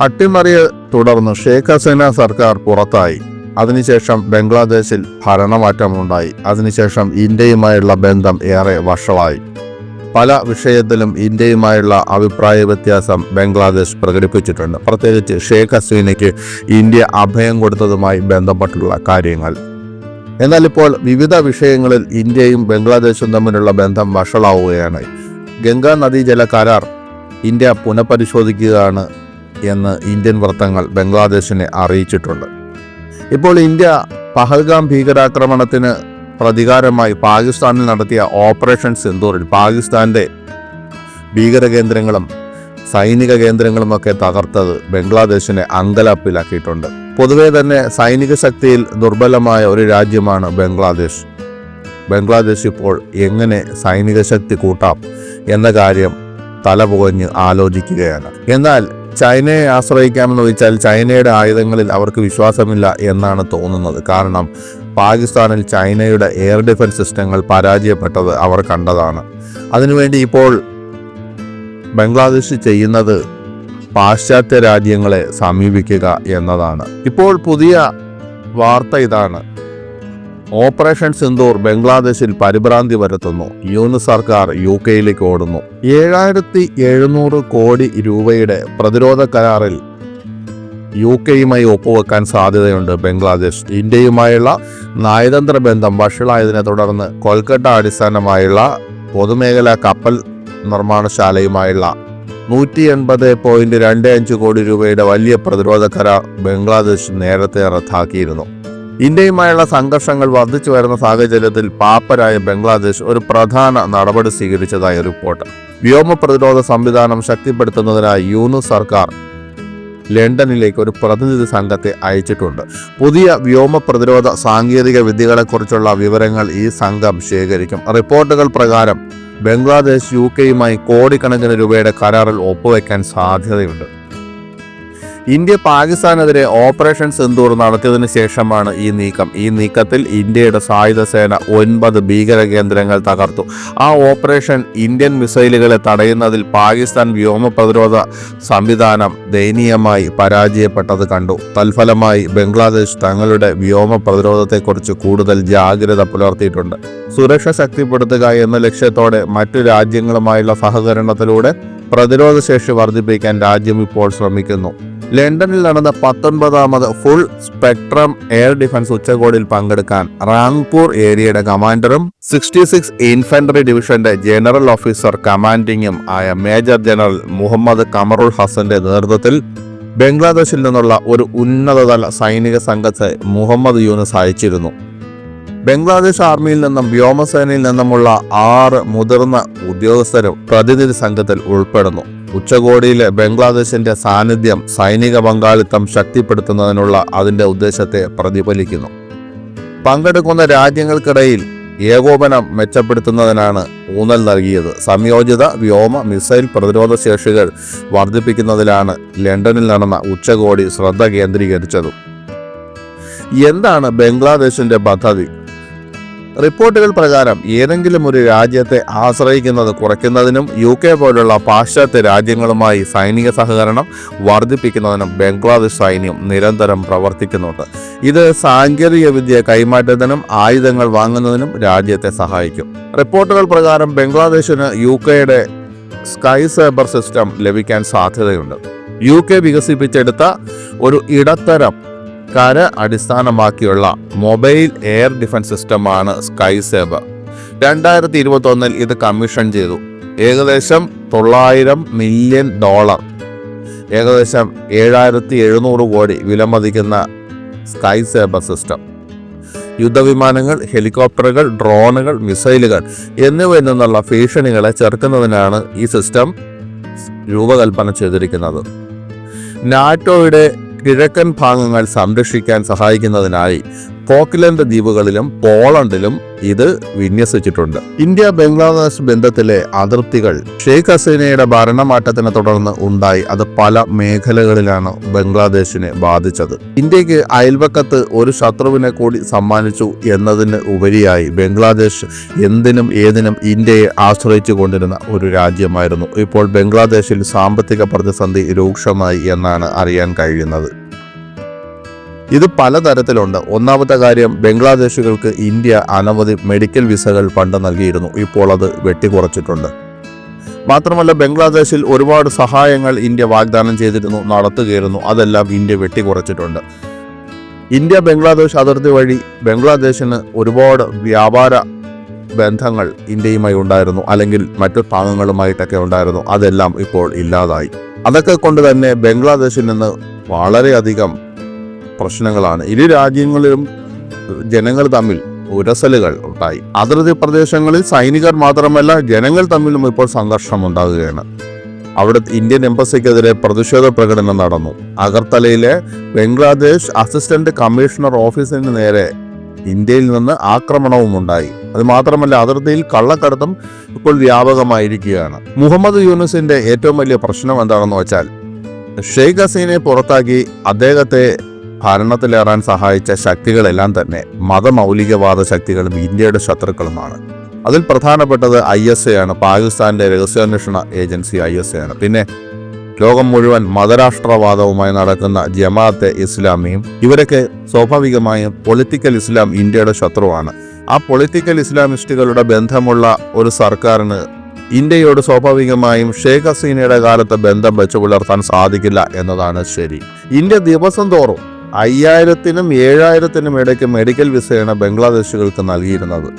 അട്ടിമറിയെ തുടർന്ന് ഷേഖ് ഹസീന സർക്കാർ പുറത്തായി. അതിനുശേഷം ബംഗ്ലാദേശിൽ ഭരണമാറ്റമുണ്ടായി. അതിനുശേഷം ഇന്ത്യയുമായുള്ള ബന്ധം ഏറെ വഷളായി. പല വിഷയത്തിലും ഇന്ത്യയുമായുള്ള അഭിപ്രായ വ്യത്യാസം ബംഗ്ലാദേശ് പ്രകടിപ്പിച്ചിട്ടുണ്ട്. പ്രത്യേകിച്ച് ഷേഖ് ഹസീനയ്ക്ക് ഇന്ത്യ അഭയം കൊടുത്തതുമായി ബന്ധപ്പെട്ടുള്ള കാര്യങ്ങൾ. എന്നാൽ ഇപ്പോൾ വിവിധ വിഷയങ്ങളിൽ ഇന്ത്യയും ബംഗ്ലാദേശും തമ്മിലുള്ള ബന്ധം വഷളാവുകയാണ്. ഗംഗാ നദീജല കരാർ ഇന്ത്യ പുനഃപരിശോധിക്കുകയാണ് എന്ന് ഇന്ത്യൻ വൃത്തങ്ങൾ ബംഗ്ലാദേശിനെ അറിയിച്ചിട്ടുണ്ട്. ഇപ്പോൾ ഇന്ത്യ പഹൽഗാം ഭീകരാക്രമണത്തിന് പ്രതികാരമായി പാകിസ്ഥാനിൽ നടത്തിയ ഓപ്പറേഷൻ സിന്ദൂറിൽ പാകിസ്ഥാന്റെ ഭീകര കേന്ദ്രങ്ങളും സൈനിക കേന്ദ്രങ്ങളുമൊക്കെ തകർത്തത് ബംഗ്ലാദേശിനെ അങ്കലാപ്പിലാക്കിയിട്ടുണ്ട്. പൊതുവേ തന്നെ സൈനിക ശക്തിയിൽ ദുർബലമായ ഒരു രാജ്യമാണ് ബംഗ്ലാദേശ്. ബംഗ്ലാദേശ് ഇപ്പോൾ എങ്ങനെ സൈനിക ശക്തി കൂട്ടാം എന്ന കാര്യം തലപുകഞ്ഞ് ആലോചിക്കുകയാണ്. എന്നാൽ ചൈനയെ ആശ്രയിക്കാമെന്ന് ചോദിച്ചാൽ ചൈനയുടെ ആയുധങ്ങളിൽ അവർക്ക് വിശ്വാസമില്ല എന്നാണ് തോന്നുന്നത്. കാരണം പാകിസ്ഥാനിൽ ചൈനയുടെ എയർ ഡിഫൻസ് സിസ്റ്റങ്ങൾ പരാജയപ്പെട്ടത് അവർ കണ്ടതാണ്. അതിനുവേണ്ടി ഇപ്പോൾ ബംഗ്ലാദേശ് ചെയ്യുന്നത് പാശ്ചാത്യ രാജ്യങ്ങളെ സമീപിക്കുക എന്നതാണ്. ഇപ്പോൾ പുതിയ വാർത്ത ഇതാണ്. ഓപ്പറേഷൻ സിന്ദൂർ ബംഗ്ലാദേശിൽ പരിഭ്രാന്തി വരുത്തുന്നു. യൂണി സർക്കാർ യു കെയിലേക്ക് ഓടുന്നു. ഏഴായിരത്തി എഴുന്നൂറ് കോടി രൂപയുടെ പ്രതിരോധ കരാറിൽ യു കെയുമായി ഒപ്പുവെക്കാൻ സാധ്യതയുണ്ട് ബംഗ്ലാദേശ്. ഇന്ത്യയുമായുള്ള നയതന്ത്ര ബന്ധം വഷളായതിനെ തുടർന്ന് കൊൽക്കത്ത അടിസ്ഥാനമായുള്ള പൊതുമേഖലാ കപ്പൽ നിർമ്മാണശാലയുമായുള്ള നൂറ്റി എൺപത് പോയിന്റ് രണ്ട് അഞ്ച് കോടി രൂപയുടെ വലിയ പ്രതിരോധ കരാർ ബംഗ്ലാദേശ് നേരത്തെ റദ്ദാക്കിയിരുന്നു. ഇന്ത്യയുമായുള്ള സംഘർഷങ്ങൾ വർദ്ധിച്ചു വരുന്ന സാഹചര്യത്തിൽ പാപ്പരായ ബംഗ്ലാദേശ് ഒരു പ്രധാന നടപടി സ്വീകരിച്ചതായി റിപ്പോർട്ട്. വ്യോമ പ്രതിരോധ സംവിധാനം ശക്തിപ്പെടുത്തുന്നതിനായി യൂനു സർക്കാർ ലണ്ടനിലേക്ക് ഒരു പ്രതിനിധി സംഘത്തെ അയച്ചിട്ടുണ്ട്. പുതിയ വ്യോമ പ്രതിരോധ സാങ്കേതിക വിദ്യകളെക്കുറിച്ചുള്ള വിവരങ്ങൾ ഈ സംഘം ശേഖരിക്കും. റിപ്പോർട്ടുകൾ പ്രകാരം ബംഗ്ലാദേശ് യു കെയുമായി കോടിക്കണക്കിന് രൂപയുടെ കരാറിൽ ഒപ്പുവെക്കാൻ സാധ്യതയുണ്ട്. ഇന്ത്യ പാകിസ്ഥാനെതിരെ ഓപ്പറേഷൻ സിന്ദൂർ നടത്തിയതിനു ശേഷമാണ് ഈ നീക്കം. ഈ നീക്കത്തിൽ ഇന്ത്യയുടെ സായുധ സേന ഒൻപത് ഭീകര കേന്ദ്രങ്ങൾ തകർത്തു. ആ ഓപ്പറേഷൻ ഇന്ത്യൻ മിസൈലുകളെ തടയുന്നതിൽ പാകിസ്ഥാൻ വ്യോമ പ്രതിരോധ സംവിധാനം ദയനീയമായി പരാജയപ്പെട്ടത് കണ്ടു. തൽഫലമായി ബംഗ്ലാദേശ് തങ്ങളുടെ വ്യോമ പ്രതിരോധത്തെക്കുറിച്ച് കൂടുതൽ ജാഗ്രത പുലർത്തിയിട്ടുണ്ട്. സുരക്ഷ ശക്തിപ്പെടുത്തുക എന്ന ലക്ഷ്യത്തോടെ മറ്റു രാജ്യങ്ങളുമായുള്ള സഹകരണത്തിലൂടെ പ്രതിരോധ ശേഷി വർദ്ധിപ്പിക്കാൻ രാജ്യം ഇപ്പോൾ ശ്രമിക്കുന്നു. ലണ്ടനിൽ നടന്ന പത്തൊൻപതാമത് ഫുൾ സ്പെക്ട്രം എയർ ഡിഫൻസ് ഉച്ചകോടിയിൽ പങ്കെടുക്കാൻ റാങ്പൂർ ഏരിയയുടെ കമാൻഡറും സിക്സ്റ്റി സിക്സ് ഇൻഫൻട്രി ഡിവിഷന്റെ ജനറൽ ഓഫീസർ കമാൻഡിംഗും ആയ മേജർ ജനറൽ മുഹമ്മദ് കമറുൽ ഹസന്റെ നേതൃത്വത്തിൽ ബംഗ്ലാദേശിൽ നിന്നുള്ള ഒരു ഉന്നതതല സൈനിക സംഘത്തെ മുഹമ്മദ് യൂനസ് അയച്ചിരുന്നു. ബംഗ്ലാദേശ് ആർമിയിൽ നിന്നും വ്യോമസേനയിൽ നിന്നുമുള്ള ആറ് മുതിർന്ന ഉദ്യോഗസ്ഥരും പ്രതിനിധി സംഘത്തിൽ ഉൾപ്പെടുന്നു. ഉച്ചകോടിയിലെ ബംഗ്ലാദേശിന്റെ സാന്നിധ്യം സൈനിക പങ്കാളിത്തം ശക്തിപ്പെടുത്തുന്നതിനുള്ള അതിന്റെ ഉദ്ദേശത്തെ പ്രതിഫലിക്കുന്നു. പങ്കെടുക്കുന്ന രാജ്യങ്ങൾക്കിടയിൽ ഏകോപനം മെച്ചപ്പെടുത്തുന്നതിനാണ് ഊന്നൽ നൽകിയത്. സംയോജിത വ്യോമ മിസൈൽ പ്രതിരോധ ശേഷികൾ വർദ്ധിപ്പിക്കുന്നതിലാണ് ലണ്ടനിൽ നടന്ന ഉച്ചകോടി ശ്രദ്ധ കേന്ദ്രീകരിച്ചത്. എന്താണ് ബംഗ്ലാദേശിന്റെ പദ്ധതി? റിപ്പോർട്ടുകൾ പ്രകാരം ഏതെങ്കിലും ഒരു രാജ്യത്തെ ആശ്രയിക്കുന്നത് കുറയ്ക്കുന്നതിനും യു കെ പോലുള്ള പാശ്ചാത്യ രാജ്യങ്ങളുമായി സൈനിക സഹകരണം വർദ്ധിപ്പിക്കുന്നതിനും ബംഗ്ലാദേശ് സൈന്യം നിരന്തരം പ്രവർത്തിക്കുന്നുണ്ട്. ഇത് സാങ്കേതിക വിദ്യ കൈമാറ്റത്തിനും ആയുധങ്ങൾ വാങ്ങുന്നതിനും രാജ്യത്തെ സഹായിക്കും. റിപ്പോർട്ടുകൾ പ്രകാരം ബംഗ്ലാദേശിന് യു കെയുടെ സ്കൈ സൈബർ സിസ്റ്റം ലഭിക്കാൻ സാധ്യതയുണ്ട്. യു കെ വികസിപ്പിച്ചെടുത്ത ഒരു ഇടത്തരം കര അടിസ്ഥാനമാക്കിയുള്ള മൊബൈൽ എയർ ഡിഫൻസ് സിസ്റ്റമാണ് സ്കൈ സേബർ രണ്ടായിരത്തി ഇരുപത്തി ഒന്നിൽ ഇത് കമ്മീഷൻ ചെയ്തു. ഏകദേശം തൊള്ളായിരം മില്യൺ ഡോളർ. ഏകദേശം ഏഴായിരത്തി എഴുന്നൂറ് കോടി വിലമതിക്കുന്ന സ്കൈ സേബർ സിസ്റ്റം. യുദ്ധവിമാനങ്ങൾ ഹെലികോപ്റ്ററുകൾ ഡ്രോണുകൾ മിസൈലുകൾ എന്നിവയിൽ നിന്നുള്ള ഭീഷണികളെ ചെറുക്കുന്നതിനാണ് ഈ സിസ്റ്റം രൂപകൽപ്പന ചെയ്തിരിക്കുന്നത്. നാറ്റോയുടെ കിഴക്കൻ ഭാഗങ്ങൾ സംരക്ഷിക്കാൻ സഹായിക്കുന്നതിനായി ഫോക്ലൻഡ് ദ്വീപുകളിലും പോളണ്ടിലും ഇത് വിന്യസിച്ചിട്ടുണ്ട്. ഇന്ത്യ ബംഗ്ലാദേശ് ബന്ധത്തിലെ അതിർത്തികൾ ഷെയ്ഖ് ഹസീനയുടെ ഭരണമാറ്റത്തിനെ തുടർന്ന് ഉണ്ടായി. അത് പല മേഖലകളിലാണ് ബംഗ്ലാദേശിനെ ബാധിച്ചത്. ഇന്ത്യയ്ക്ക് അയൽവക്കത്ത് ഒരു ശത്രുവിനെ കൂടി സമ്മാനിച്ചു എന്നതിന് ഉപരിയായി ബംഗ്ലാദേശ് എന്തിനും ഏതിനും ഇന്ത്യയെ ആശ്രയിച്ചു കൊണ്ടിരുന്ന ഒരു രാജ്യമായിരുന്നു. ഇപ്പോൾ ബംഗ്ലാദേശിൽ സാമ്പത്തിക പ്രതിസന്ധി രൂക്ഷമായി എന്നാണ് അറിയാൻ കഴിയുന്നത്. ഇത് പലതരത്തിലുണ്ട്. ഒന്നാമത്തെ കാര്യം ബംഗ്ലാദേശുകൾക്ക് ഇന്ത്യ അനവധി മെഡിക്കൽ വിസകൾ പണ്ട് നൽകിയിരുന്നു. ഇപ്പോൾ അത് വെട്ടിക്കുറച്ചിട്ടുണ്ട്. മാത്രമല്ല ബംഗ്ലാദേശിൽ ഒരുപാട് സഹായങ്ങൾ ഇന്ത്യ വാഗ്ദാനം ചെയ്തിരുന്നു നടത്തുകയായിരുന്നു. അതെല്ലാം ഇന്ത്യ വെട്ടിക്കുറച്ചിട്ടുണ്ട്. ഇന്ത്യ ബംഗ്ലാദേശ് അതിർത്തി വഴി ബംഗ്ലാദേശിന് ഒരുപാട് വ്യാപാര ബന്ധങ്ങൾ ഇന്ത്യയുമായി ഉണ്ടായിരുന്നു. അല്ലെങ്കിൽ മറ്റു ഭാഗങ്ങളുമായിട്ടൊക്കെ ഉണ്ടായിരുന്നു. അതെല്ലാം ഇപ്പോൾ ഇല്ലാതായി. അതൊക്കെ കൊണ്ട് തന്നെ ബംഗ്ലാദേശിൽ നിന്ന് വളരെയധികം പ്രശ്നങ്ങളാണ്. ഇരു രാജ്യങ്ങളിലും ജനങ്ങൾ തമ്മിൽ ഉരസലുകൾ ഉണ്ടായി. അതിർത്തി പ്രദേശങ്ങളിൽ സൈനികർ മാത്രമല്ല ജനങ്ങൾ തമ്മിലും ഇപ്പോൾ സംഘർഷം ഉണ്ടാകുകയാണ്. അവിടെ ഇന്ത്യൻ എംബസിക്കെതിരെ പ്രതിഷേധ പ്രകടനം നടന്നു. അഗർത്തലയിലെ ബംഗ്ലാദേശ് അസിസ്റ്റന്റ് കമ്മീഷണർ ഓഫീസിന് നേരെ ഇന്ത്യയിൽ നിന്ന് ആക്രമണവും ഉണ്ടായി. അത് മാത്രമല്ല അതിർത്തിയിൽ കള്ളക്കടത്തും ഇപ്പോൾ വ്യാപകമായിരിക്കുകയാണ്. മുഹമ്മദ് യൂനുസിന്റെ ഏറ്റവും വലിയ പ്രശ്നം എന്താണെന്ന് വെച്ചാൽ ഷെയ്ഖ് ഹസീനെ പുറത്താക്കി അദ്ദേഹത്തെ ഭരണത്തിലേറാൻ സഹായിച്ച ശക്തികളെല്ലാം തന്നെ മതമൗലികവാദ ശക്തികളും ഇന്ത്യയുടെ ശത്രുക്കളുമാണ്. അതിൽ പ്രധാനപ്പെട്ടത് ഐ എസ് എ ആണ് പാകിസ്ഥാന്റെ രഹസ്യാന്വേഷണ ഏജൻസി ഐ എസ് എ ആണ് പിന്നെ ലോകം മുഴുവൻ മതരാഷ്ട്രവാദവുമായി നടക്കുന്ന ജമാഅത്തെ ഇസ്ലാമിയും ഇവരൊക്കെ സ്വാഭാവികമായും പൊളിറ്റിക്കൽ ഇസ്ലാം ഇന്ത്യയുടെ ശത്രുവാണ്. ആ പൊളിറ്റിക്കൽ ഇസ്ലാമിസ്റ്റുകളുടെ ബന്ധമുള്ള ഒരു സർക്കാരിന് ഇന്ത്യയോട് സ്വാഭാവികമായും ഷേഖ് ഹസീനയുടെ കാലത്തെ ബന്ധം വെച്ചു പുലർത്താൻ സാധിക്കില്ല എന്നതാണ് ശരി. ഇന്ത്യ ദിവസം തോറും അയ്യായിരത്തിനും ഏഴായിരത്തിനും ഇടയ്ക്ക് മെഡിക്കൽ വിസയാണ് ബംഗ്ലാദേശികൾക്ക് നൽകിയിരുന്നത്.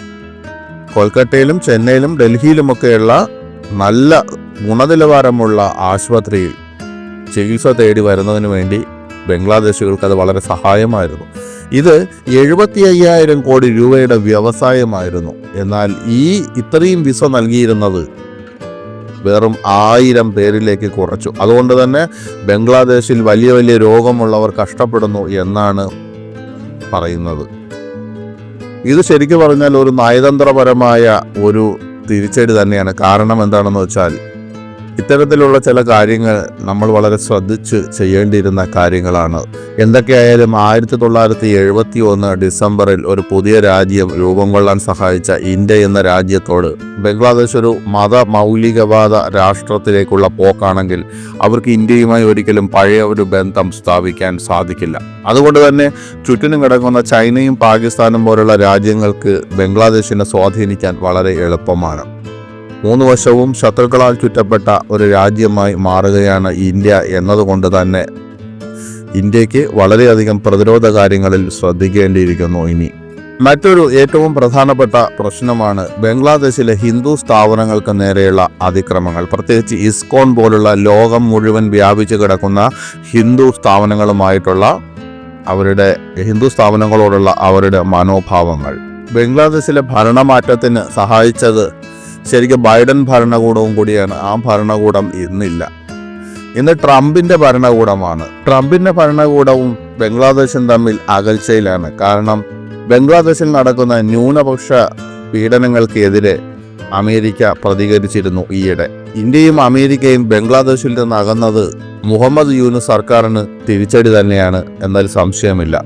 കൊൽക്കത്തയിലും ചെന്നൈയിലും ഡൽഹിയിലുമൊക്കെയുള്ള നല്ല ഗുണനിലവാരമുള്ള ആശുപത്രിയിൽ ചികിത്സ തേടി വരുന്നതിന് വേണ്ടി ബംഗ്ലാദേശികൾക്ക് അത് വളരെ സഹായമായിരുന്നു. ഇത് എഴുപത്തി അയ്യായിരം കോടി രൂപയുടെ വ്യവസായമായിരുന്നു. എന്നാൽ ഈ ഇത്രയും വിസ നൽകിയിരുന്നത് വെറും ആയിരം പേരിലേക്ക് കുറച്ചു. അതുകൊണ്ട് തന്നെ ബംഗ്ലാദേശിൽ വലിയ വലിയ രോഗമുള്ളവർ കഷ്ടപ്പെടുന്നു എന്നാണ് പറയുന്നത്. ഇത് ശരിക്കും പറഞ്ഞാൽ ഒരു നയതന്ത്രപരമായ ഒരു തിരിച്ചടി തന്നെയാണ്. കാരണം എന്താണെന്ന് വെച്ചാൽ ഇത്തരത്തിലുള്ള ചില കാര്യങ്ങൾ നമ്മൾ വളരെ ശ്രദ്ധിച്ച് ചെയ്യേണ്ടിയിരുന്ന കാര്യങ്ങളാണ്. എന്തൊക്കെയായാലും ആയിരത്തി തൊള്ളായിരത്തി എഴുപത്തി ഒന്ന് ഡിസംബറിൽ ഒരു പുതിയ രാജ്യം രൂപം കൊള്ളാൻ സഹായിച്ച ഇന്ത്യ എന്ന രാജ്യത്തോട് ബംഗ്ലാദേശ് ഒരു മത മൗലികവാദ രാഷ്ട്രത്തിലേക്കുള്ള പോക്കാണെങ്കിൽ അവർക്ക് ഇന്ത്യയുമായി ഒരിക്കലും പഴയ ഒരു ബന്ധം സ്ഥാപിക്കാൻ സാധിക്കില്ല. അതുകൊണ്ട് തന്നെ ചുറ്റിനും കിടക്കുന്ന ചൈനയും പാകിസ്ഥാനും പോലുള്ള രാജ്യങ്ങൾക്ക് ബംഗ്ലാദേശിനെ സ്വാധീനിക്കാൻ വളരെ എളുപ്പമാണ്. മൂന്ന് വശവും ശത്രുക്കളാൽ ചുറ്റപ്പെട്ട ഒരു രാജ്യമായി മാറുകയാണ് ഇന്ത്യ എന്നതുകൊണ്ട് തന്നെ ഇന്ത്യയ്ക്ക് വളരെയധികം പ്രതിരോധ കാര്യങ്ങളിൽ ശ്രദ്ധിക്കേണ്ടിയിരിക്കുന്നു ഇനി. മറ്റൊരു ഏറ്റവും പ്രധാനപ്പെട്ട പ്രശ്നമാണ് ബംഗ്ലാദേശിലെ ഹിന്ദു സ്ഥാപനങ്ങൾക്ക് നേരെയുള്ള അതിക്രമങ്ങൾ. പ്രത്യേകിച്ച് ഇസ്കോൺ പോലുള്ള ലോകം മുഴുവൻ വ്യാപിച്ചു കിടക്കുന്ന ഹിന്ദു സ്ഥാപനങ്ങളുമായിട്ടുള്ള അവരുടെ ഹിന്ദു സ്ഥാപനങ്ങളോടുള്ള അവരുടെ മനോഭാവങ്ങൾ. ബംഗ്ലാദേശിലെ ഭരണമാറ്റത്തിന് സഹായിച്ചത് ശരിക്കും ബൈഡൻ ഭരണകൂടവും കൂടിയാണ്. ആ ഭരണകൂടം ഇന്നില്ല. ഇന്ന് ട്രംപിന്റെ ഭരണകൂടമാണ്. ട്രംപിന്റെ ഭരണകൂടവും ബംഗ്ലാദേശും തമ്മിൽ അകൽച്ചയിലാണ്. കാരണം ബംഗ്ലാദേശിൽ നടക്കുന്ന ന്യൂനപക്ഷ പീഡനങ്ങൾക്കെതിരെ അമേരിക്ക പ്രതികരിച്ചിരുന്നു ഈയിടെ. ഇന്ത്യയും അമേരിക്കയും ബംഗ്ലാദേശിൽ നിന്ന് അകന്നത് മുഹമ്മദ് യൂനുസ് സർക്കാരിന് തിരിച്ചടി തന്നെയാണ് എന്നാൽ സംശയമില്ല.